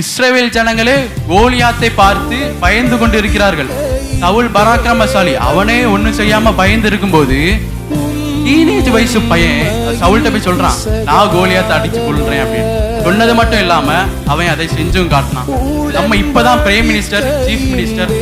Israel ஜனங்களே கோலியாத்தை பார்த்து பயந்து கொண்டு இருக்கிறார்கள் சவுல் பராக்கிரமசாலி அவனே ஒண்ணும் செய்யாம பயந்து இருக்கும்போது டீனேஜ் வயசு பையன் சவுல்கிட்ட போய் சொல்றான் நான் கோலியாத்தை அடிச்சு கொள்றேன் அப்படின்னு. சொன்னது மட்டும் இல்லாம அவன் அதை செஞ்சும் காட்டினான். நம்ம இப்பதான் பிரைம் மினிஸ்டர் சீஃப் மினிஸ்டர்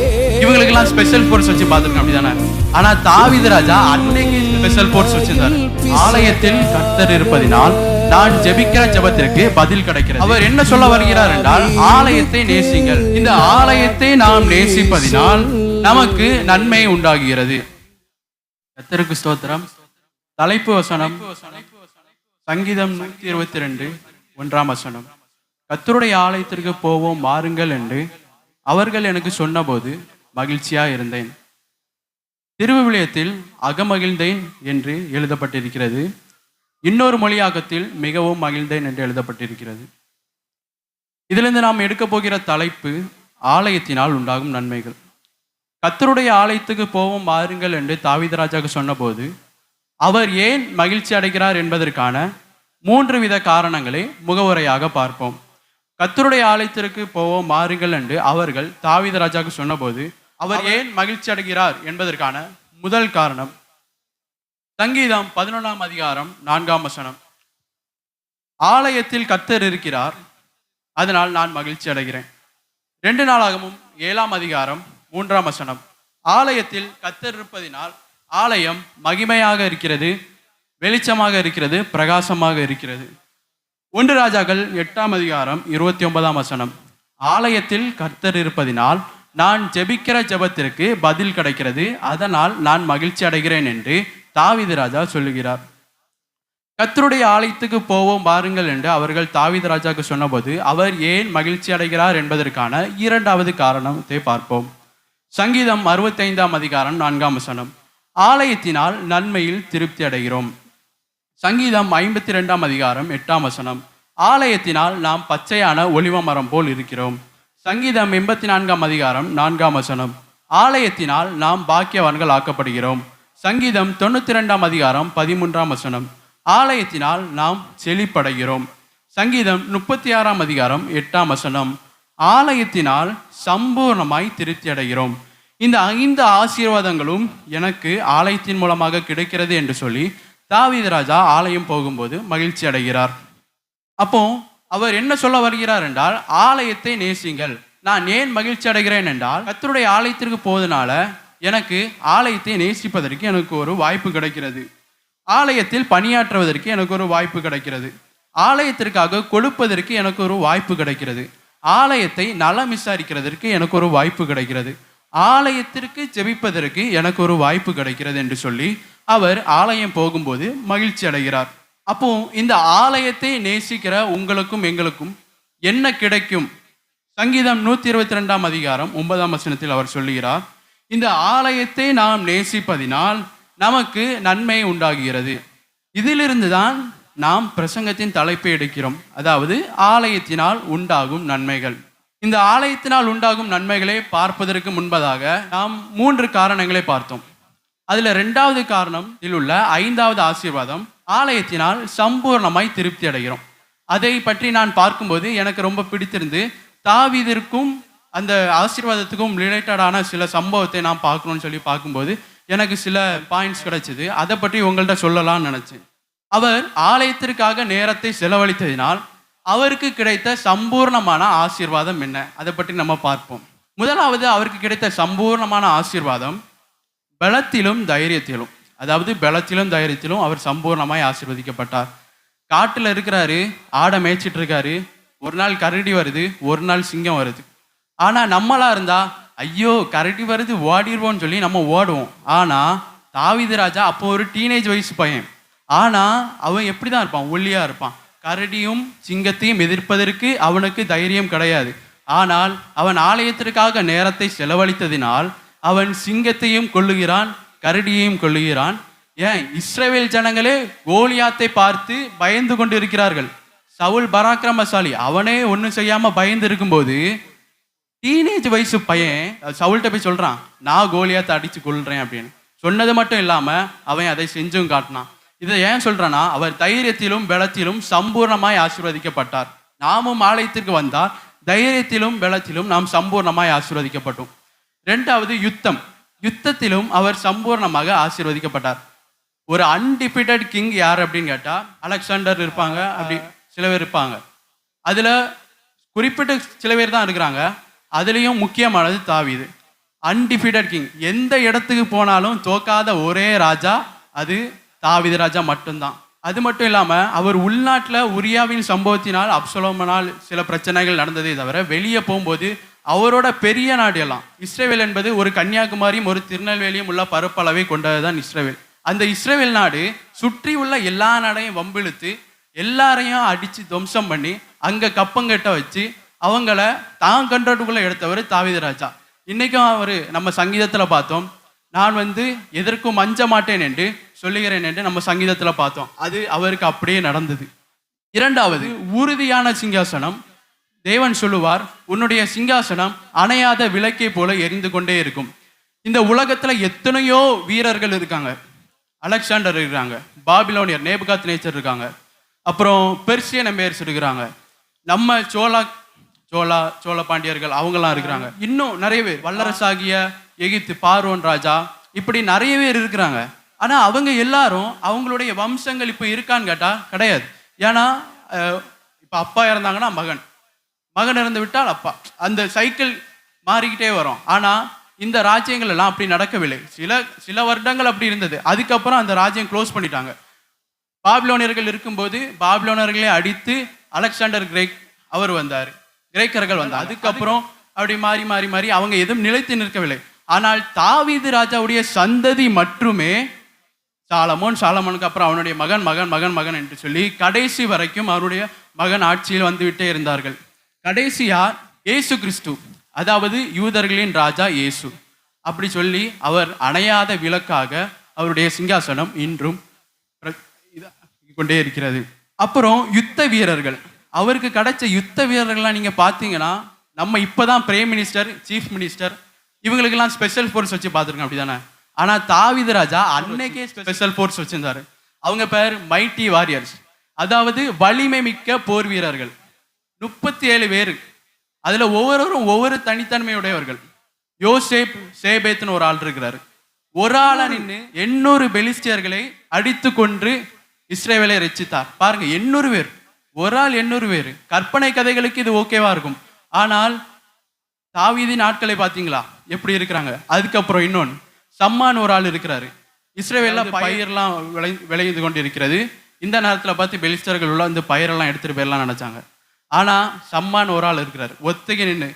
இவங்களுக்கு எல்லாம் ஸ்பெஷல் போர்ஸ் வச்சு பார்த்துருக்கோம் அப்படிதானே? ஆனா தாவித ராஜா அன்னைக்கு ஸ்பெஷல் போர்ஸ் வச்சிருந்தாரு. ஆலயத்தில் கர்த்தர் இருப்பதினால் நான் ஜெபிக்கிற ஜெபத்திற்கு பதில் கிடைக்கிறது. அவர் என்ன சொல்ல வருகிறார் என்றால் ஆலயத்தை நேசிங்கள். இந்த ஆலயத்தை நாம் நேசிப்பதினால் நமக்கு நன்மை உண்டாகுகிறது கத்தருக்கு ஸ்தோத்திரம். தலைப்பு வசனம் சங்கீதம் நூத்தி இருபத்தி ரெண்டு ஒன்றாம் வசனம். கத்தருடைய ஆலயத்திற்கு போவோம் மாறுங்கள் என்று அவர்கள் எனக்கு சொன்னபோது மகிழ்ச்சியா இருந்தேன். திருவிவிலியத்தில் அகமகிழ்ந்தேன் என்று எழுதப்பட்டிருக்கிறது. இன்னொரு மொழியாக்கத்தில் மிகவும் மகிழ்ந்தேன் என்று எழுதப்பட்டிருக்கிறது. இதிலிருந்து நாம் எடுக்க போகிற தலைப்பு ஆலயத்தினால் உண்டாகும் நன்மைகள். கத்தருடைய ஆலயத்துக்கு போவோம் மாறுங்கள் என்று தாவீதராஜாக்கு சொன்னபோது அவர் ஏன் மகிழ்ச்சி அடைகிறார் என்பதற்கான மூன்று வித காரணங்களை முகவுரையாக பார்ப்போம். கத்தருடைய ஆலயத்திற்கு போவோம் மாறுங்கள் என்று அவர்கள் தாவீதராஜாக்கு சொன்னபோது அவர் ஏன் மகிழ்ச்சி அடைகிறார் என்பதற்கான முதல் காரணம் சங்கீதம் பதினொன்றாம் அதிகாரம் நான்காம் வசனம். ஆலயத்தில் கத்தர் இருக்கிறார் அதனால் நான் மகிழ்ச்சி அடைகிறேன். ரெண்டு நாளாகவும் ஏழாம் அதிகாரம் மூன்றாம் வசனம். ஆலயத்தில் கத்தர் இருப்பதினால் ஆலயம் மகிமையாக இருக்கிறது வெளிச்சமாக இருக்கிறது பிரகாசமாக இருக்கிறது. ஒன்று ராஜாக்கள் எட்டாம் அதிகாரம் இருபத்தி ஒன்பதாம் வசனம். ஆலயத்தில் கர்த்தர் இருப்பதினால் நான் ஜெபிக்கிற ஜெபத்திற்கு பதில் கிடைக்கிறது அதனால் நான் மகிழ்ச்சி அடைகிறேன் என்று தாவிதராஜா சொல்லுகிறார் கத்தருடைய ஆலயத்துக்கு போவோம் பாருங்கள் என்று அவர்கள் தாவிதராஜாவுக்கு சொன்னபோது அவர் ஏன் மகிழ்ச்சி அடைகிறார் என்பதற்கான இரண்டாவது காரணத்தை பார்ப்போம். சங்கீதம் அறுபத்தைந்தாம் அதிகாரம் நான்காம் வசனம். ஆலயத்தினால் நன்மையில் திருப்தி அடைகிறோம். சங்கீதம் ஐம்பத்தி ரெண்டாம் அதிகாரம் எட்டாம் வசனம். ஆலயத்தினால் நாம் பச்சையான ஒளிவ மரம் போல் இருக்கிறோம். சங்கீதம் எண்பத்தி நான்காம் அதிகாரம் நான்காம் வசனம். ஆலயத்தினால் நாம் பாக்கியவான்கள் ஆக்கப்படுகிறோம் சங்கீதம் தொண்ணூத்தி ரெண்டாம் அதிகாரம் பதிமூன்றாம் வசனம். ஆலயத்தினால் நாம் செழிப்படைகிறோம். சங்கீதம் முப்பத்தி ஆறாம் அதிகாரம் எட்டாம் வசனம். ஆலயத்தினால் சம்பூர்ணமாய் திருப்தி அடைகிறோம் இந்த ஐந்து ஆசீர்வாதங்களும் எனக்கு ஆலயத்தின் மூலமாக கிடைக்கிறது என்று சொல்லி தாவீது ராஜா ஆலயம் போகும்போது மகிழ்ச்சி அடைகிறார். அப்போ அவர் என்ன சொல்ல வருகிறார் என்றால் ஆலயத்தை நேசிங்கள். நான் ஏன் மகிழ்ச்சி அடைகிறேன் என்றால் கத்தருடைய ஆலயத்திற்கு போவதனால எனக்கு ஆலயத்தை நேசிப்பதற்கு எனக்கு ஒரு வாய்ப்பு கிடைக்கிறது. ஆலயத்தில் பணியாற்றுவதற்கு எனக்கு ஒரு வாய்ப்பு கிடைக்கிறது. ஆலயத்திற்காக கொடுப்பதற்கு எனக்கு ஒரு வாய்ப்பு கிடைக்கிறது. ஆலயத்தை நலம் விசாரிக்கிறதற்கு எனக்கு ஒரு வாய்ப்பு கிடைக்கிறது. ஆலயத்திற்கு ஜெபிப்பதற்கு எனக்கு ஒரு வாய்ப்பு கிடைக்கிறது என்று சொல்லி அவர் ஆலயம் போகும்போது மகிழ்ச்சி அடைகிறார். அப்போ இந்த ஆலயத்தை நேசிக்கிற உங்களுக்கும் எங்களுக்கும் என்ன கிடைக்கும்? சங்கீதம் நூற்றி இருபத்தி ரெண்டாம் அதிகாரம் ஒன்பதாம் வசனத்தில் அவர் சொல்லுகிறார் இந்த ஆலயத்தை நாம் நேசிப்பதினால் நமக்கு நன்மை உண்டாகிறது. இதிலிருந்து தான் நாம் பிரசங்கத்தின் தலைப்பை எடுக்கிறோம். அதாவது ஆலயத்தினால் உண்டாகும் நன்மைகள். இந்த ஆலயத்தினால் உண்டாகும் நன்மைகளை பார்ப்பதற்கு முன்பதாக நாம் மூன்று காரணங்களை பார்த்தோம். அதில் ரெண்டாவது காரணம் இதில் உள்ள ஐந்தாவது ஆசீர்வாதம் ஆலயத்தினால் சம்பூர்ணமாய் திருப்தி அடைகிறோம். அதை பற்றி நான் பார்க்கும்போது எனக்கு ரொம்ப பிடித்திருந்து தாவிதிற்கும் அந்த ஆசீர்வாதத்துக்கும் ரிலேட்டடான சில சம்பவத்தை நான் பார்க்கணும்னு சொல்லி பார்க்கும்போது எனக்கு சில பாயிண்ட்ஸ் கிடைச்சிது. அதை பற்றி உங்கள்கிட்ட சொல்லலாம்னு நினைச்சேன். அவர் ஆலயத்திற்காக நேரத்தை செலவழித்ததினால் அவருக்கு கிடைத்த சம்பூர்ணமான ஆசீர்வாதம் என்ன? அதை பற்றி நம்ம பார்ப்போம். முதலாவது அவருக்கு கிடைத்த சம்பூர்ணமான ஆசீர்வாதம் பலத்திலும் தைரியத்திலும். அதாவது பலத்திலும் தைரியத்திலும் அவர் சம்பூர்ணமாய் ஆசீர்வதிக்கப்பட்டார். காட்டில் இருக்கிறாரு ஆடை மேய்ச்சிட்டு இருக்காரு. ஒரு நாள் கரடி வருது ஒரு நாள் சிங்கம் வருது. ஆனால் நம்மளாக இருந்தா ஐயோ கரடி வருது ஓடிடுவோம்னு சொல்லி நம்ம ஓடுவோம். ஆனால் தாவிதராஜா அப்போ ஒரு டீனேஜ் வயசு பையன். ஆனால் அவன் எப்படி தான் இருப்பான்? ஒல்லியாக இருப்பான். கரடியும் சிங்கத்தையும் எதிர்ப்பதற்கு அவனுக்கு தைரியம் கிடையாது. ஆனால் அவன் ஆலயத்திற்காக நேரத்தை செலவழித்ததினால் அவன் சிங்கத்தையும் கொள்ளுகிறான் கரடியையும் கொள்ளுகிறான் ஏன்? இஸ்ரேவேல் ஜனங்களே கோலியாத்தை பார்த்து பயந்து கொண்டு இருக்கிறார்கள் சவுல் பராக்கிரமசாலி அவனே ஒன்றும் செய்யாமல் பயந்து இருக்கும்போது டீனேஜ் வயசு பையன் சவுல்கிட்ட போய் சொல்கிறான் நான் கோலியாத்தை அடித்து கொள்றேன் அப்படின்னு. சொன்னது மட்டும் இல்லாமல் அவன் அதை செஞ்சும் காட்டினான். இதை ஏன் சொல்கிறேன்னா அவர் தைரியத்திலும் பலத்திலும் சம்பூர்ணமாய் ஆசீர்வதிக்கப்பட்டார். நாமும் ஆலயத்திற்கு வந்தால் தைரியத்திலும் பலத்திலும் நாம் சம்பூர்ணமாய் ஆசீர்வதிக்கப்பட்டோம். ரெண்டாவது யுத்தம். யுத்தத்திலும் அவர் சம்பூர்ணமாக ஆசீர்வதிக்கப்பட்டார். ஒரு அன்டிபிட்டட் கிங் யார் அப்படின்னு கேட்டால் அலெக்சாண்டர் இருப்பாங்க அப்படி சில பேர் இருப்பாங்க. அதில் குறிப்பிட்ட சில பேர் தான் இருக்கிறாங்க. அதுலேயும் முக்கியமானது தாவீது. அன்டிஃபீட்டட் கிங் எந்த இடத்துக்கு போனாலும் தோக்காத ஒரே ராஜா அது தாவீது ராஜா மட்டும்தான். அது மட்டும் இல்லாமல் அவர் உள்நாட்டில் உரியாவின் சம்பவத்தினால் அப்சலோமனால் சில பிரச்சனைகள் நடந்ததே தவிர வெளியே போகும்போது அவரோட பெரிய நாடு எல்லாம் இஸ்ரேவேல் என்பது ஒரு கன்னியாகுமரியும் ஒரு திருநெல்வேலியும் உள்ள பரப்பளவை கொண்டதுதான் இஸ்ரேவேல். அந்த இஸ்ரேவேல் நாடு சுற்றி உள்ள எல்லா நாடையும் வம்பிழுத்து எல்லாரையும் அடித்து துவம்சம் பண்ணி அங்கே கப்பங்கட்ட வச்சு அவங்கள தான் கண்ட்ரோட்டுக்குள்ள எடுத்தவர் தாவீது ராஜா. இன்னைக்கும் அவர் நம்ம சங்கீதத்தில் பார்த்தோம் நான் வந்து எதற்கும் அஞ்ச மாட்டேன் என்று சொல்லுகிறேன் என்று நம்ம சங்கீதத்தில் பார்த்தோம். அது அவருக்கு அப்படியே நடந்தது. இரண்டாவது உறுதியான சிங்காசனம். தேவன் சொல்லுவார் உன்னுடைய சிங்காசனம் அணையாத விளக்கை போல எரிந்து கொண்டே இருக்கும். இந்த உலகத்தில் எத்தனையோ வீரர்கள் இருக்காங்க. அலெக்சாண்டர் இருக்கிறாங்க பாபிலோனியர் நேபுகாத் நேச்சர் இருக்காங்க. அப்புறம் பெர்சியன் எம்பையர்ஸ் இருக்கிறாங்க. நம்ம சோழா சோழா சோழ பாண்டியர்கள் அவங்கெல்லாம் இருக்கிறாங்க. இன்னும் நிறைய பேர். வல்லரசாகிய எகிப்து பார்வோன் ராஜா இப்படி நிறைய பேர் இருக்கிறாங்க. ஆனால் அவங்க எல்லாரும் அவங்களுடைய வம்சங்கள் இப்போ இருக்கான்னு கேட்டால் கிடையாது. ஏன்னா இப்போ அப்பா இறந்தாங்கன்னா மகன். மகன் இறந்து விட்டால் அப்பா. அந்த சைக்கிள் மாறிக்கிட்டே வரும். ஆனால் இந்த ராஜ்யங்கள் எல்லாம் அப்படி நடக்கவில்லை. சில சில வருடங்கள் அப்படி இருந்தது. அதுக்கப்புறம் அந்த ராஜ்யம் க்ளோஸ் பண்ணிட்டாங்க. பாபிலோனியர்கள் இருக்கும்போது பாபிலோனியர்களை அடித்து அலெக்சாண்டர் கிரேக் அவர் வந்தார். கிரேக்கர்கள் வந்தார் அதுக்கப்புறம் அப்படி மாறி மாறி மாறி அவங்க எதுவும் நிலைத்து நிற்கவில்லை. ஆனால் தாவீது ராஜாவுடைய சந்ததி மட்டுமே சாலமோன் சாலமோனுக்கு அப்புறம் அவனுடைய மகன் மகன் மகன் மகன் என்று சொல்லி கடைசி வரைக்கும் அவருடைய மகன் ஆட்சியில் வந்துவிட்டே இருந்தார்கள். கடைசியா இயேசு கிறிஸ்து. அதாவது யூதர்களின் ராஜா இயேசு. அப்படி சொல்லி அவர் அணையாத விளக்காக அவருடைய சிங்காசனம் இன்றும் கொண்டே இருக்கிறது. அப்புறம் யுத்த வீரர்கள். அவருக்கு கிடைச்ச யுத்த வீரர்கள்லாம் நீங்கள் பார்த்தீங்கன்னா நம்ம இப்போ தான் பிரைம் மினிஸ்டர் சீஃப் மினிஸ்டர் இவங்களுக்கெல்லாம் ஸ்பெஷல் ஃபோர்ஸ் வச்சு பார்த்துருக்கோம் அப்படிதானே? ஆனால் தாவித ராஜா அன்னைக்கே ஸ்பெஷல் ஃபோர்ஸ் வச்சிருந்தாரு. அவங்க பேர் மைட்டி வாரியர்ஸ் அதாவது வலிமை மிக்க போர் வீரர்கள். முப்பத்தி ஏழு பேர். அதில் ஒவ்வொருவரும் ஒவ்வொரு தனித்தன்மையுடையவர்கள். யோசேப் சேபேத்னு ஒரு ஆள் இருக்கிறாரு. ஒரு ஆளாக நின்று எண்ணூறு பெலிஸ்டியர்களை அடித்து கொன்று இஸ்ரேவேலை ரச்சித்தார். பாருங்க எண்ணூறு பேர். ஒரு ஆள் எண்ணூறு பேர். கற்பனை கதைகளுக்கு இது ஓகேவா இருக்கும். ஆனால் தாவீதி நாட்களை பார்த்தீங்களா எப்படி இருக்கிறாங்க? அதுக்கப்புறம் இன்னொன்று சம்மான் ஒரு ஆள் இருக்கிறாரு. இஸ்ரேவேல்ல பயிரெல்லாம் விளை விளைந்து கொண்டு இருக்கிறது இந்த நேரத்துல பார்த்து பெலிஸ்டர்கள் உள்ள இந்த பயிரெல்லாம் எடுத்துட்டு போயிடலாம் நினைச்சாங்க. ஆனா சம்மான் ஒரு ஆள் இருக்கிறாரு. ஒத்தைக்கு நின்று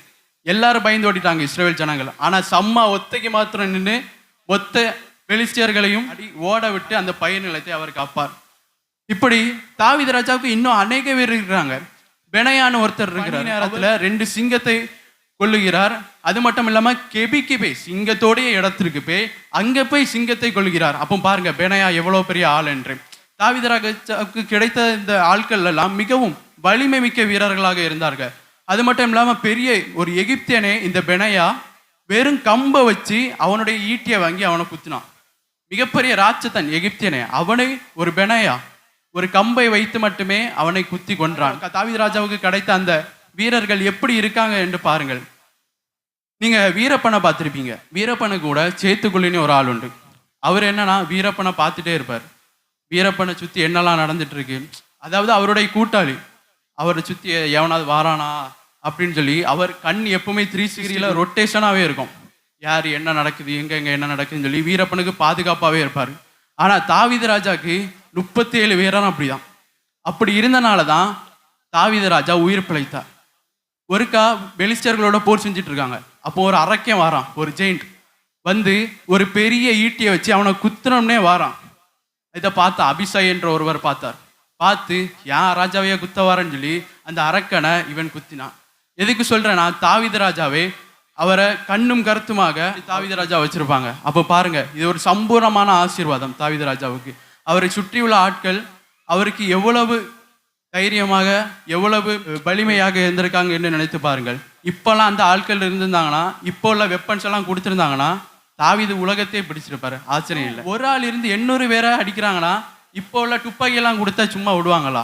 எல்லாரும் பயந்து ஓடிட்டாங்க இஸ்ரேல் ஜனங்கள். ஆனா சம்மா ஒத்தைக்கு மாத்திரம் நின்று ஒத்த பெலிஸ்டியர்களையும் அடி ஓட விட்டு அந்த பயிர் நிலத்தை அவர் காப்பார். இப்படி தாவீது ராஜாவுக்கு இன்னும் அநேக பேர் இருக்கிறாங்க. பெனையான்னு ஒருத்தர் இருக்கிறார். நேரத்துல ரெண்டு சிங்கத்தை கொல்லுகிறார். அது மட்டும் இல்லாம கெபிக்கு போய் சிங்கத்தோடைய இடத்திற்கு போய் அங்க போய் சிங்கத்தை கொல்லுகிறார். அப்போ பாருங்க பெனையா எவ்வளவு பெரிய ஆள் என்று. தாவீது ராஜாவுக்கு கிடைத்த இந்த ஆட்கள் எல்லாம் மிகவும் வலிமை மிக்க வீரர்களாக இருந்தார்கள். அது மட்டும் இல்லாம பெரிய ஒரு எகிப்தியனே இந்த பெனையா வெறும் கம்பை வச்சு அவனுடைய ஈட்டியை வாங்கி அவனை குத்தினான். மிகப்பெரிய ராட்சத்தன் எகிப்தியனே அவனை ஒரு பெனையா. ஒரு கம்பை வைத்து மட்டுமே அவனை குத்தி கொன்றான். தாவீது ராஜாவுக்கு கிடைத்த அந்த வீரர்கள் எப்படி இருக்காங்க என்று பாருங்கள். நீங்க வீரப்பனை பார்த்திருப்பீங்க. வீரப்பனை கூட சேத்துக்குள்ளின்னு ஒரு ஆள் உண்டு. அவர் என்னன்னா வீரப்பனை பார்த்துட்டே இருப்பார். வீரப்பனை சுத்தி என்னெல்லாம் நடந்துட்டு இருக்கு அதாவது அவருடைய கூட்டாளி. அவரை சுத்தி எவனாவது வாரானா அப்படின்னு சொல்லி அவர் கண் எப்பவுமே த்ரீ சிக்ஸ்டியில் ரொட்டேஷனாகவே இருக்கும். யார் என்ன நடக்குது எங்க எங்க என்ன நடக்குதுன்னு சொல்லி வீரப்பனுக்கு பாதுகாப்பாகவே இருப்பார். ஆனா தாவீது ராஜாக்கு முப்பத்தி ஏழு வீரன் அப்படிதான். அப்படி இருந்தனால தான் தாவித ராஜா உயிர் பிழைத்தார். ஒருக்கா வெளிச்சர்களோட போர் செஞ்சுட்டு இருக்காங்க அப்போ ஒரு அரக்கன் வாரான் ஒரு ஜெயிண்ட். வந்து ஒரு பெரிய ஈட்டியை வச்சு அவனை குத்துனோம்னே வாரான். இதை பார்த்த அபிஷாய் என்ற ஒருவர் பார்த்தார். பார்த்து ஏன் ராஜாவையா குத்த வாரன்னு சொல்லி அந்த அரக்கனை இவன் குத்தினான். எதுக்கு சொல்றேன்னா தாவித ராஜாவே அவரை கண்ணும் கருத்துமாக தாவித ராஜா வச்சிருப்பாங்க. அப்போ பாருங்க இது ஒரு சம்பூர்ணமான ஆசீர்வாதம் தாவித ராஜாவுக்கு. அவரை சுற்றியுள்ள ஆட்கள் அவருக்கு எவ்வளவு தைரியமாக எவ்வளவு வலிமையாக இருந்திருக்காங்க என்று நினைத்து பாருங்கள். இப்போல்லாம் அந்த ஆட்கள் இருந்திருந்தாங்கன்னா இப்போ உள்ள வெப்பன்ஸ் எல்லாம் கொடுத்துருந்தாங்கன்னா தாவீது உலகத்தையே பிடிச்சிருப்பாரு ஆச்சரியம் இல்லை. ஒரு ஆள் இருந்து எண்ணூறு பேரை அடிக்கிறாங்கன்னா இப்போ உள்ள துப்பாக்கியெல்லாம் கொடுத்தா சும்மா விடுவாங்களா?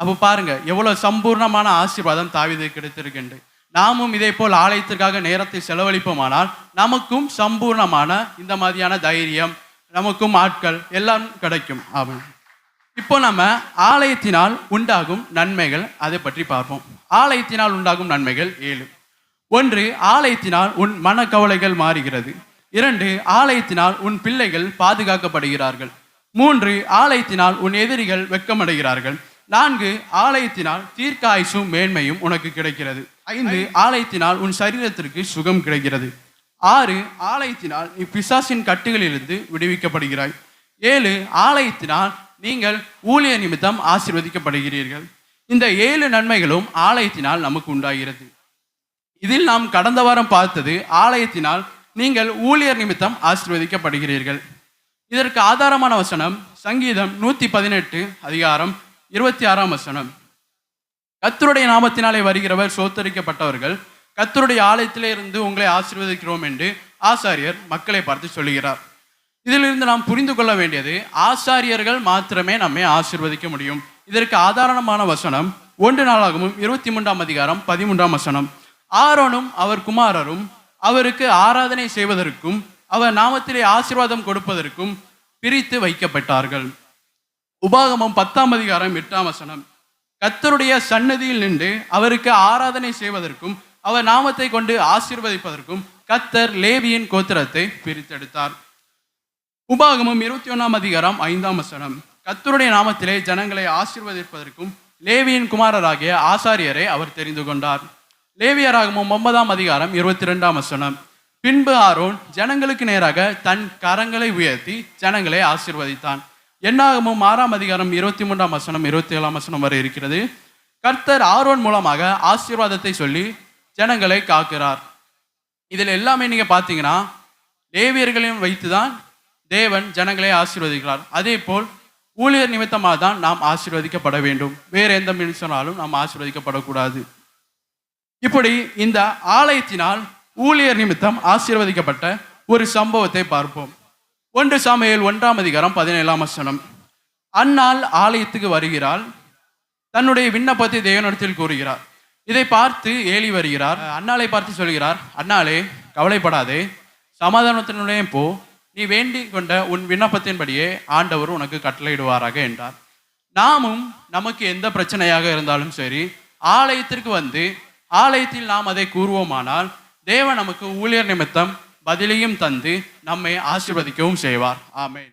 அப்போ பாருங்க எவ்வளோ சம்பூர்ணமான ஆசீர்வாதம் தாவீது கிடைத்திருக்கின்ற. நாமும் இதே போல் ஆலயத்திற்காக நேரத்தை செலவழிப்போமானால் நமக்கும் சம்பூர்ணமான இந்த மாதிரியான தைரியம் நமக்கும் ஆட்கள் எல்லாம் கிடைக்கும். ஆமாம் இப்போ நம்ம ஆலயத்தினால் உண்டாகும் நன்மைகள் அதை பற்றி பார்ப்போம். ஆலயத்தினால் உண்டாகும் நன்மைகள் ஏழு. ஒன்று ஆலயத்தினால் உன் மனக்கவலைகள் மாறுகிறது. இரண்டு ஆலயத்தினால் உன் பிள்ளைகள் பாதுகாக்கப்படுகிறார்கள். மூன்று ஆலயத்தினால் உன் எதிரிகள் வெட்கமடைகிறார்கள். நான்கு ஆலயத்தினால் தீர்க்காயுசும் மேன்மையும் உனக்கு கிடைக்கிறது. ஐந்து ஆலயத்தினால் உன் சரீரத்திற்கு சுகம் கிடைக்கிறது. ஆறு ஆலயத்தினால் நீ பிசாசின் கட்டுகளிலிருந்து விடுவிக்கப்படுகிறாய். ஏழு ஆலயத்தினால் நீங்கள் ஊழிய நிமித்தம் ஆசிர்வதிக்கப்படுகிறீர்கள். இந்த ஏழு நன்மைகளும் ஆலயத்தினால் நமக்கு உண்டாகிறது. இதில் நாம் கடந்த வாரம் பார்த்தது ஆலயத்தினால் நீங்கள் ஊழியர் நிமித்தம் ஆசிர்வதிக்கப்படுகிறீர்கள். இதற்கு ஆதாரமான வசனம் சங்கீதம் நூற்றி பதினெட்டு அதிகாரம் இருபத்தி ஆறாம் வசனம். கத்தருடைய நாமத்தினாலே வருகிறவர் சோத்தரிக்கப்பட்டவர்கள் கத்தருடைய ஆலயத்திலே இருந்து உங்களை ஆசீர்வதிக்கிறோம் என்று ஆசாரியர் மக்களை பார்த்து சொல்லுகிறார். இதிலிருந்து நாம் புரிந்து கொள்ள வேண்டியது ஆசாரியர்கள் மாத்திரமே நம்மை ஆசீர்வதிக்க முடியும். இதற்கு ஆதாரணமான வசனம் ஒன்று நாளாகவும் இருபத்தி மூன்றாம் அதிகாரம் பதிமூன்றாம் வசனம். ஆரோனும் அவர் குமாரரும் அவருக்கு ஆராதனை செய்வதற்கும் அவர் நாமத்திலே ஆசீர்வாதம் கொடுப்பதற்கும் பிரித்து வைக்கப்பட்டார்கள். உபாகமம் பத்தாம் அதிகாரம் எட்டாம் வசனம். கத்தருடைய சன்னதியில் நின்று அவருக்கு ஆராதனை செய்வதற்கும் அவர் நாமத்தை கொண்டு ஆசீர்வதிப்பதற்கும் கத்தர் லேவியின் கோத்திரத்தை பிரித்தெடுத்தார். உபாகமும் இருபத்தி ஒன்றாம் அதிகாரம் ஐந்தாம் வசனம். கத்தருடைய நாமத்திலே ஜனங்களை ஆசீர்வதிப்பதற்கும் லேவியின் குமாரராகிய ஆசாரியரை அவர் தெரிந்து கொண்டார். லேவியராகமும் ஒன்பதாம் அதிகாரம் இருபத்தி ரெண்டாம் வசனம். பின்பு ஆரோன் ஜனங்களுக்கு நேராக தன் கரங்களை உயர்த்தி ஜனங்களை ஆசீர்வதித்தான். என்னாகமும் ஆறாம் அதிகாரம் இருபத்தி மூன்றாம் வசனம் இருபத்தி ஏழாம் வசனம் வரை இருக்கிறது. கர்த்தர் ஆரோன் மூலமாக ஆசீர்வாதத்தை சொல்லி ஜனங்களை காக்கிறார். இதில் எல்லாமே நீங்கள் பார்த்தீங்கன்னா லேவியர்களையும் வைத்துதான் தேவன் ஜனங்களை ஆசீர்வதிக்கிறார். அதே போல் ஊழியர் நிமித்தமாக தான் நாம் ஆசீர்வதிக்கப்பட வேண்டும். வேறு எந்த மனுஷனாலும் நாம் ஆசீர்வதிக்கப்படக்கூடாது. இப்படி இந்த ஆலயத்தினால் ஊழியர் நிமித்தம் ஆசீர்வதிக்கப்பட்ட ஒரு சம்பவத்தை பார்ப்போம். ஒன்று சமையல் ஒன்றாம் அதிகாரம் பதினேழாம் வசனம். அந்நாள் ஆலயத்துக்கு வருகிறாள். தன்னுடைய விண்ணப்பத்தை தேவனிடத்தில் கூறுகிறார். இதை பார்த்து ஏலி வருகிறார். அண்ணாலை பார்த்து சொல்கிறார் அண்ணாலே கவலைப்படாதே. சமாதானத்தினுடைய போ. நீ வேண்டி கொண்ட உன் விண்ணப்பத்தின்படியே ஆண்டவர் உனக்கு கட்டளையிடுவாராக என்றார். நாமும் நமக்கு எந்த பிரச்சனையாக இருந்தாலும் சரி ஆலயத்திற்கு வந்து ஆலயத்தில் நாம் அதை கூறுவோமானால் தேவன் நமக்கு ஊழியர் நிமித்தம் பதிலையும் தந்து நம்மை ஆசிர்வதிக்கவும் செய்வார். ஆமேன்.